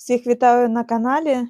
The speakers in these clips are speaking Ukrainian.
Всіх вітаю на каналі.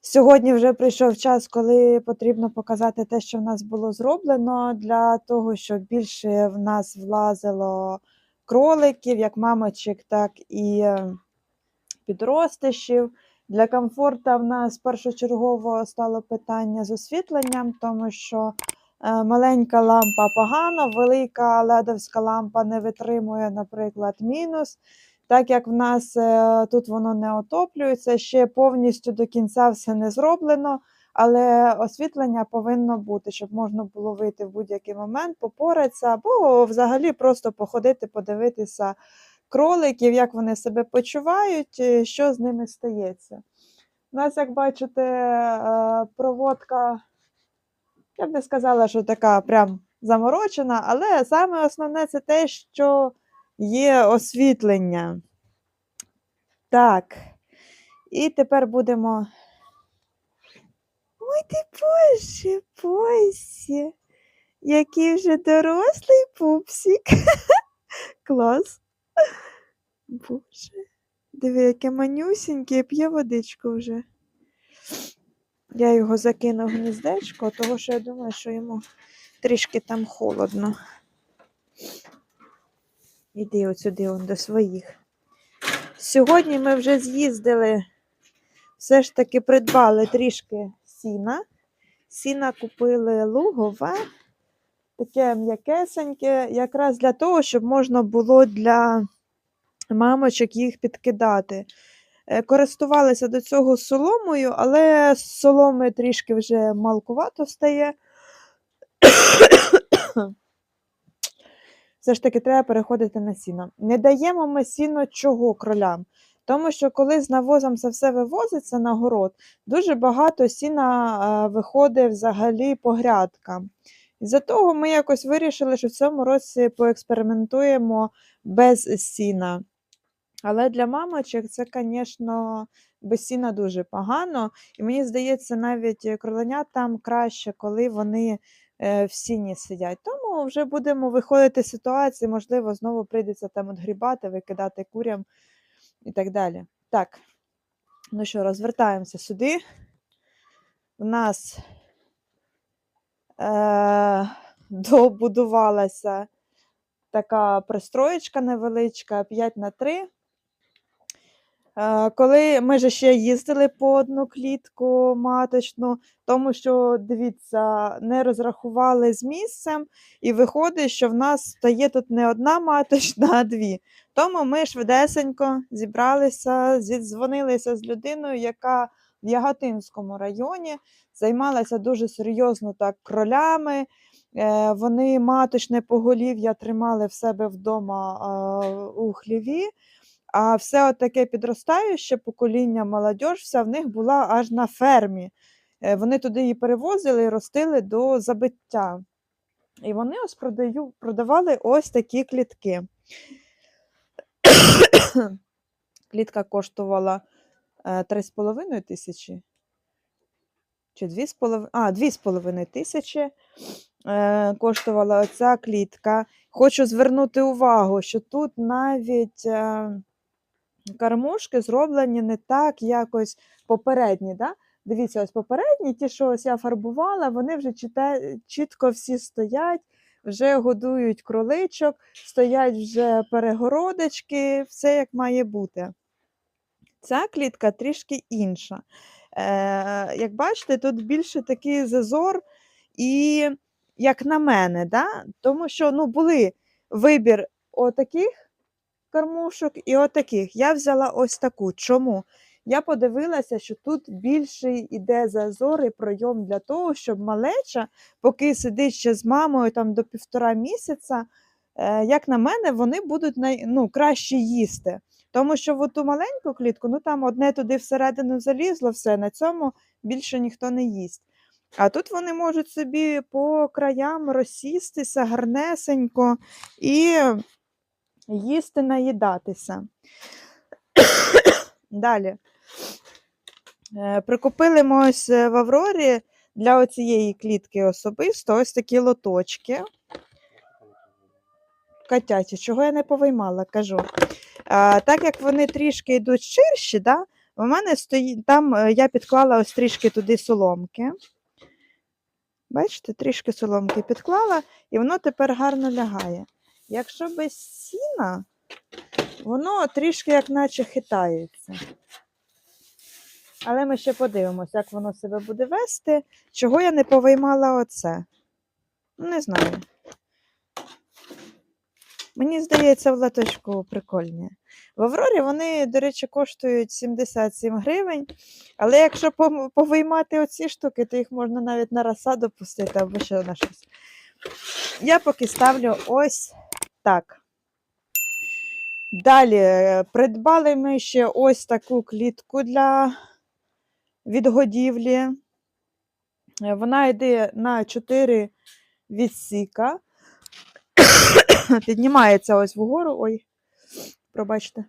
Сьогодні вже прийшов час, коли потрібно показати те, що в нас було зроблено, для того, щоб більше в нас влазило кроликів, як мамочок, так і е, підростишів. Для комфорту в нас першочергово стало питання з освітленням, тому що е, маленька лампа погано, велика ледовська лампа не витримує, наприклад, мінус. Так як в нас е, тут воно не отоплюється, ще повністю до кінця все не зроблено, але освітлення повинно бути, щоб можна було вийти в будь-який момент, попоратися, або взагалі просто походити, подивитися кроликів, як вони себе почувають, е, що з ними стається. У нас, як бачите, е, проводка, я б не сказала, що така прям заморочена, але саме основне це те, що є освітлення. Так. І тепер будемо. Ой ти Боже, Боже, який вже дорослий пупсик. Клас. Боже. Диви, яке манюсіньке, п'є водичку вже. Я його закину в гніздечко, тому що я думаю, що йому трішки там холодно. Іди от сюди он, до своїх. Сьогодні ми вже з'їздили, все ж таки придбали трішки сіна. Сіна купили лугове, таке м'якесеньке, якраз для того, щоб можна було для мамочок їх підкидати. Е, Користувалися до цього соломою, але соломи трішки вже малкувато стає. Все ж таки треба переходити на сіно. Не даємо ми сіно чого кролям, тому що коли з навозом це все вивозиться на город, дуже багато сіна виходить взагалі по грядкам. Із-за того ми якось вирішили, що в цьому році поекспериментуємо без сіна. Але для мамочок це, звісно, без сіна дуже погано. І мені здається, навіть кроленятам краще, коли вони в сіні сидять. Тому вже будемо виходити з ситуації, можливо, знову прийдеться там от грібати, викидати курям і так далі. Так, ну що, розвертаємося сюди. У нас е, добудувалася така пристроєчка невеличка 5 на 3. Коли ми же ще їздили по одну клітку маточну, тому що, дивіться, не розрахували з місцем, і виходить, що в нас стає тут не одна маточна, а дві. Тому ми швидесенько зібралися, зідзвонилися з людиною, яка в Яготинському районі займалася дуже серйозно так кролями. Е, Вони маточне поголів'я тримали в себе вдома у хліві. А все таке підростаюче покоління, молодь, вся в них була аж на фермі. Е, Вони туди її перевозили і ростили до забиття. І вони ось продаю, продавали ось такі клітки. Клітка коштувала е, 3,5 тисячі. Чи 2,5? А, 2,5 тисячі е, коштувала оця клітка. Хочу звернути увагу, що тут навіть кормушки зроблені не так якось попередні. Да? Дивіться, ось попередні, ті, що ось я фарбувала, вони вже чіте, чітко всі стоять, вже годують кроличок, стоять вже перегородочки, все як має бути. Ця клітка трішки інша. Е, як бачите, тут більше такий зазор, і як на мене, да? тому що ну, були вибір отаких кормушок і отаких. Я взяла ось таку. Чому? Я подивилася, що тут більший іде зазор і пройом для того, щоб малеча, поки сидить ще з мамою там до півтора місяця, е, як на мене, вони будуть най, ну, краще їсти. Тому що в ту маленьку клітку, ну там одне туди всередину залізло, все, на цьому більше ніхто не їсть. А тут вони можуть собі по краям розсістися гарнесенько і їсти, наїдатися. Далі. Е, Прикупили ми ось е, в Аврорі для оцієї клітки особисто ось такі лоточки. Котячі, чого я не повиймала, кажу. А, так як вони трішки йдуть ширші, да, у мене стоїть там е, я підклала ось трішки туди соломки. Бачите, трішки соломки підклала, і воно тепер гарно лягає. Якщо без сіна, воно трішки як наче хитається. Але ми ще подивимося, як воно себе буде вести. Чого я не повиймала оце? Ну, Не знаю. Мені здається, в латочку прикольні. В Аврорі вони, до речі, коштують 77 гривень. Але якщо повиймати оці штуки, то їх можна навіть на розсаду пустити або ще на щось. Я поки ставлю ось так. Далі е, придбали ми ще ось таку клітку для відгодівлі. Е, Вона йде на 4 відсіка. Піднімається ось вгору. Ой, пробачте.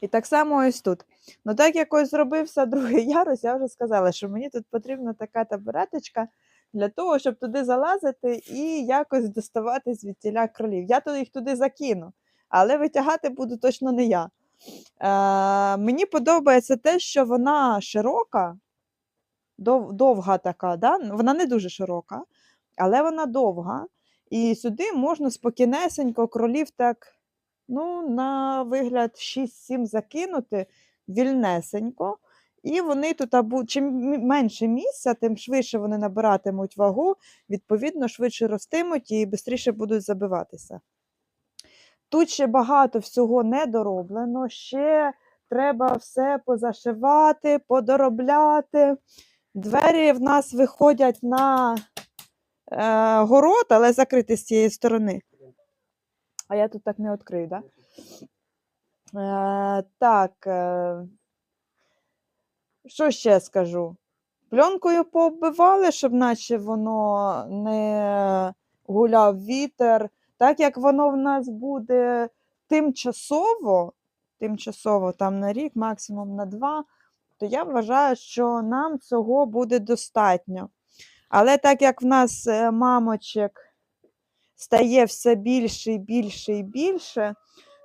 І так само ось тут. Ну, так як ось зробився другий ярус, я вже сказала, що мені тут потрібна така табуреточка для того, щоб туди залазити і якось доставати звідтіля кролів. Я туди їх туди закину, але витягати буду точно не я. Е, мені подобається те, що вона широка, дов, довга така, да? вона не дуже широка, але вона довга. І сюди можна спокійнесенько кролів так, ну, на вигляд 6-7 закинути вільнесенько. І вони тут, або чим менше місця, тим швидше вони набиратимуть вагу, відповідно, швидше ростимуть і швидше будуть забиватися. Тут ще багато всього не дороблено, ще треба все позашивати, подоробляти. Двері в нас виходять на е, город, але закриті з цієї сторони. А я тут так не відкрию, так? Да? Е, так. Е, що ще скажу? Пленкою пооббивали, щоб наче воно не гуляв вітер. Так як воно в нас буде тимчасово, тимчасово там на рік, максимум на два, то я вважаю, що нам цього буде достатньо. Але так як в нас е, мамочок стає все більше і більше і більше,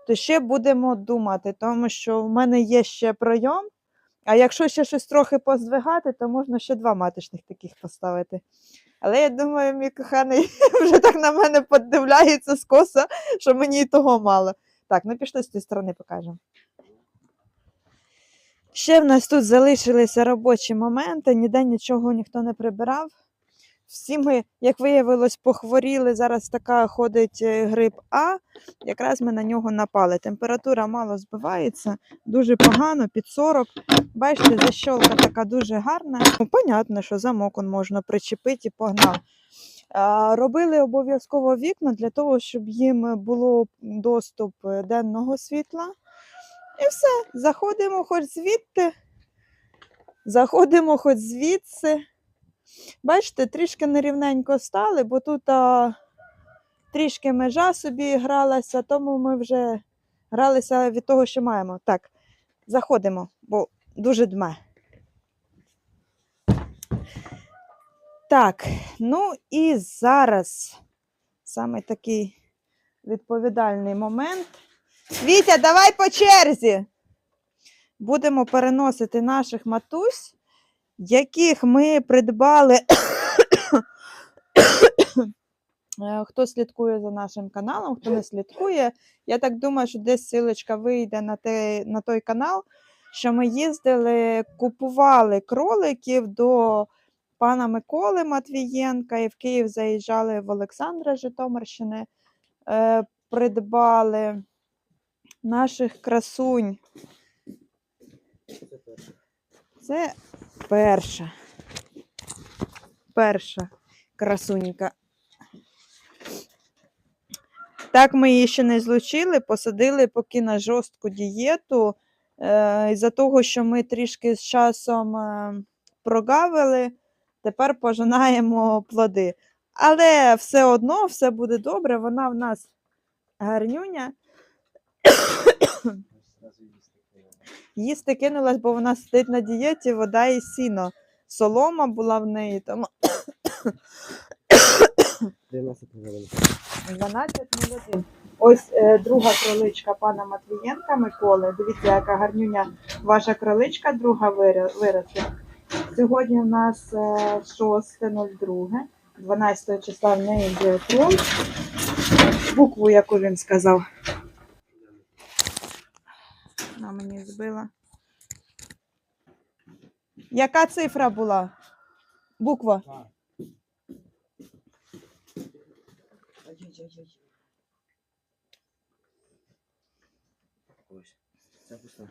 то ще будемо думати, тому що в мене є ще пройом. А якщо ще щось трохи поздвигати, то можна ще два маточних таких поставити. Але я думаю, мій коханий вже так на мене подивляється скоса, що мені і того мало. Так, ну пішли з тієї сторони покажемо. Ще в нас тут залишилися робочі моменти, ніде нічого ніхто не прибирав. Всі ми, як виявилось, похворіли. Зараз така ходить е, грип А. Якраз ми на нього напали. Температура мало збивається, дуже погано, під 40. Бачите, защолка така дуже гарна. Ну, понятно, що замок он можна причепити і погнав. Робили обов'язково вікна для того, щоб їм було доступ е, денного світла. І все, заходимо хоч звідти, заходимо хоч звідси. Бачите, трішки нерівненько стали, бо тут а, трішки межа собі гралася, тому ми вже гралися від того, що маємо. Так, заходимо, бо дуже дме. Так, ну і зараз саме такий відповідальний момент. Вітя, давай по черзі. Будемо переносити наших матусь, яких ми придбали. Е, Хто слідкує за нашим каналом, хто не слідкує, я так думаю, що десь силочка вийде на, те, на той канал, що ми їздили, купували кроликів до пана Миколи Матвієнка і в Київ заїжджали в Олександра Житомирщини, е, придбали наших красунь. Це перша. Перша красунька. Так ми її ще не злучили, посадили поки на жорстку дієту. Е, із-за того, що ми трішки з часом е, прогавили, тепер пожинаємо плоди. Але все одно все буде добре, вона в нас гарнюня. Їсти кинулась, бо вона сидить на дієті, вода і сіно. Солома була в неї, тому 12 хвилин. 12.01. Ось е, друга кроличка пана Матвієнка Миколи. Дивіться, яка гарнюня ваша кроличка, друга виро- виросла. Сьогодні у нас е, 6.02, 12 числа в неї біотрон. Букву, яку він сказав. Вона мені збила. Яка цифра була? Буква. Ай-яй-яй-яй. Ось, це пуста.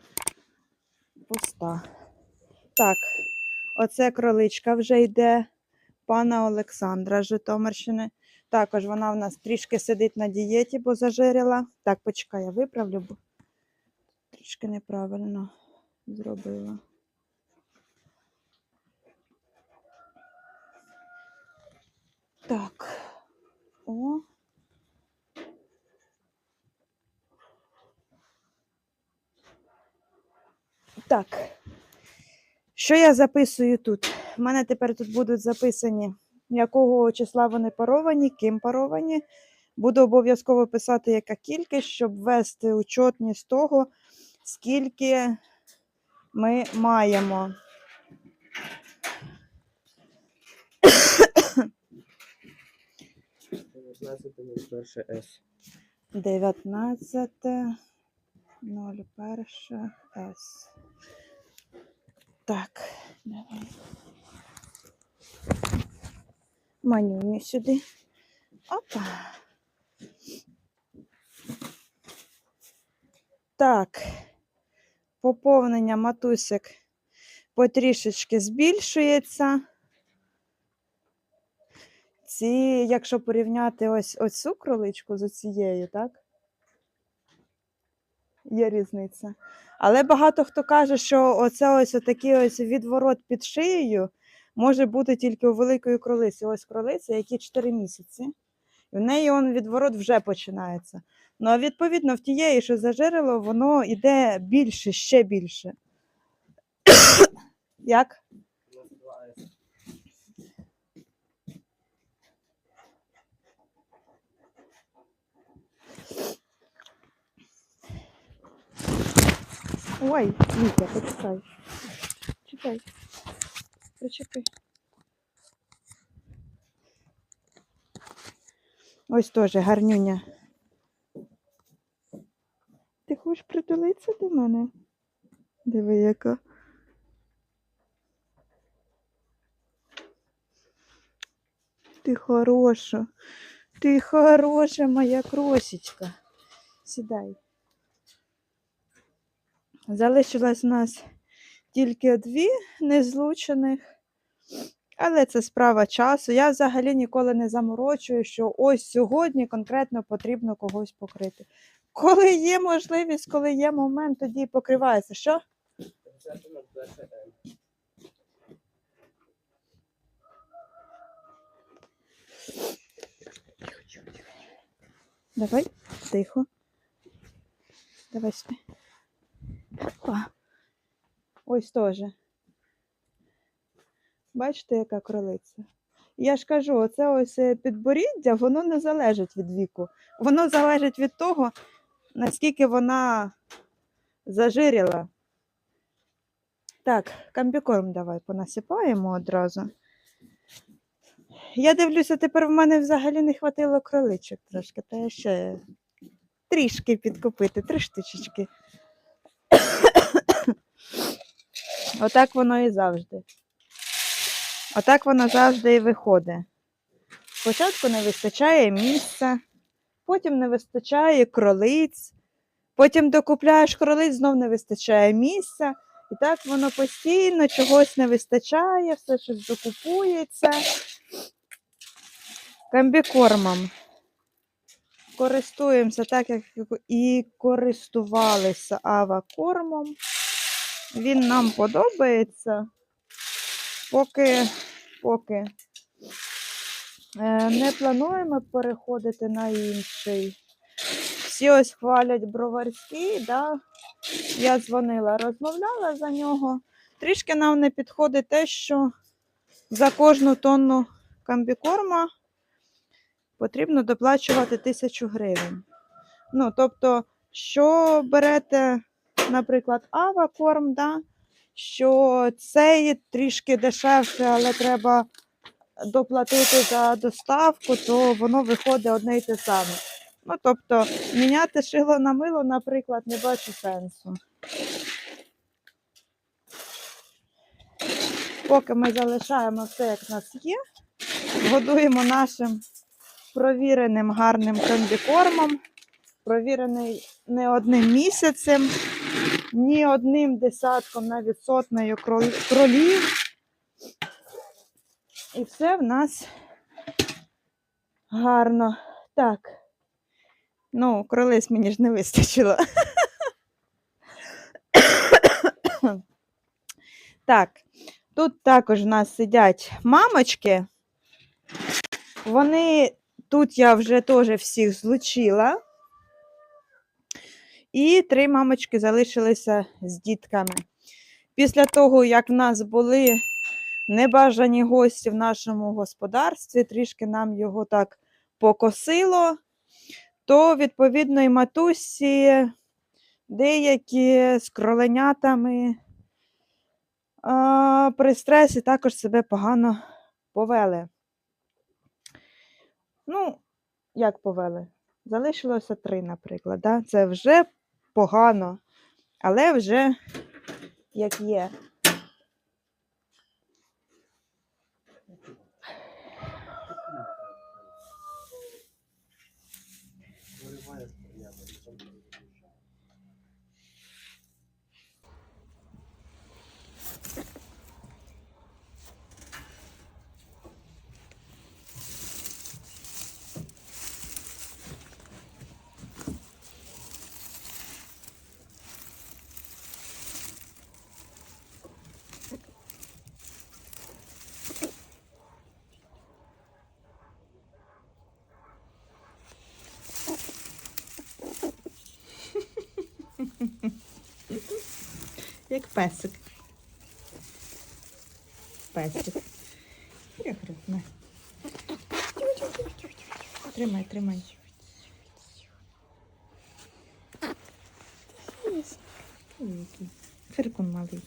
Пуста. Так, оце кроличка вже йде пана Олександра з Житомирщини. Також вона в нас трішки сидить на дієті, бо зажирила. Так, почекай, я виправлю, бо трішки неправильно зробила. Так. О. Так. Що я записую тут? У мене тепер тут будуть записані, якого числа вони паровані, ким паровані. Буду обов'язково писати, яка кількість, щоб ввести учетність того, скільки ми маємо. Перше С. 19 01 С. Так, давай. Манюню сюди. Опа. Так. Поповнення матусик потрішечки збільшується. Ці, якщо порівняти ось оцю кроличку з цією, так? Є різниця. Але багато хто каже, що оце ось такий ось відворот під шиєю може бути тільки у великої кролиці. Ось кролиця, які 4 місяці. І в неї он відворот вже починається. Ну, а відповідно, в тієї, що зажирило, воно йде більше, ще більше. Як? Ой, Вітя, почекай. Чекай. Причекай. Ось теж гарнюня. Ти хочеш притулитися до мене? Диви, яка. Ти хороша. Ти хороша моя кросічка. Сідай. Залишилось у нас тільки дві незлучених, але це справа часу. Я взагалі ніколи не заморочую, що ось сьогодні конкретно потрібно когось покрити. Коли є можливість, коли є момент, тоді покривається. Що? Давай, тихо. Давай сюди. Опа. Ось теж. Бачите, яка кролиця? Я ж кажу, оце ось е, підборіддя, воно не залежить від віку. Воно залежить від того, наскільки вона зажиріла. Так, комбікорм давай понасипаємо одразу. Я дивлюся, тепер в мене взагалі не хватило кроличок трошки, та я ще трішки підкупити, три штучечки. Отак воно і завжди. Отак воно завжди і виходить. Спочатку не вистачає місця, потім не вистачає кролиць, потім докупляєш кролиць, знов не вистачає місця. І так воно постійно чогось не вистачає, все щось докупується. Комбікормом. Користуємося так, як і користувалися авакормом. Він нам подобається. Поки, поки не плануємо переходити на інший. Всі ось хвалять броварський, да? я дзвонила, розмовляла за нього. Трішки нам не підходить те, що за кожну тонну комбікорма потрібно доплачувати тисячу гривень. Ну, тобто, що берете, наприклад, авакорм, да? що цей трішки дешевше, але треба доплатити за доставку, то воно виходить одне й те саме. Ну, тобто, міняти шило на мило, наприклад, не бачу сенсу. Поки ми залишаємо все, як в нас є, годуємо нашим провіреним гарним комбікормом, провірений не одним місяцем, ні одним десятком, навіть сотнею кролів. І все в нас гарно. Так. Ну, кролиць мені ж не вистачило. так, тут також в нас сидять мамочки. Вони тут я вже теж всіх злучила. І три мамочки залишилися з дітками. Після того, як в нас були небажані гості в нашому господарстві, трішки нам його так покосило, то, відповідно, і матусі деякі з кроленятами а, при стресі також себе погано повели. Ну, як повели? Залишилося три, наприклад. Да? Це вже погано, але вже як є. Як песик. Песик. Тримай, тримай. Який. Фиркун малий.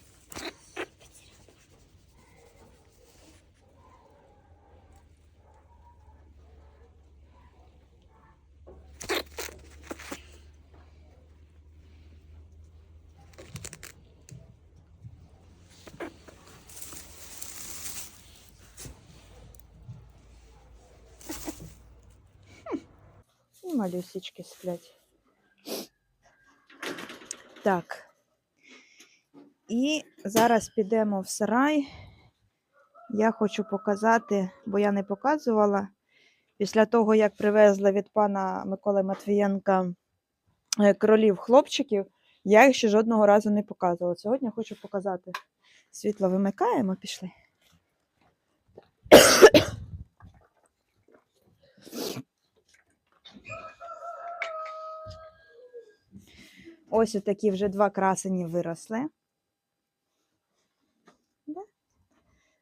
І малюсічки сплять. Так. І зараз підемо в сарай. Я хочу показати, бо я не показувала. Після того, як привезла від пана Миколи Матвієнка е, кролів хлопчиків, я їх ще жодного разу не показувала. Сьогодні хочу показати. Світло вимикаємо, пішли. Ось такі вже два красені виросли.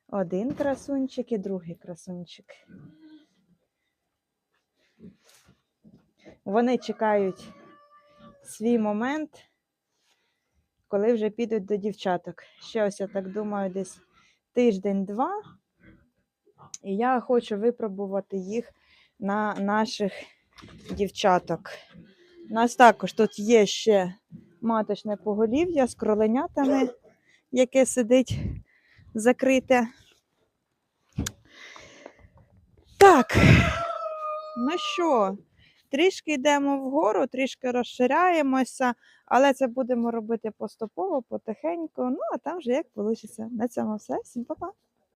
Один красунчик і другий красунчик. Вони чекають свій момент, коли вже підуть до дівчаток. Ще ось, я так думаю, десь тиждень-два. І я хочу випробувати їх на наших дівчаток. У нас також тут є ще маточне поголів'я з кроленятами, яке сидить закрите. Так, ну що, трішки йдемо вгору, трішки розширяємося, але це будемо робити поступово, потихеньку. Ну, а там вже як вийде. На цьому все. Всім па-па.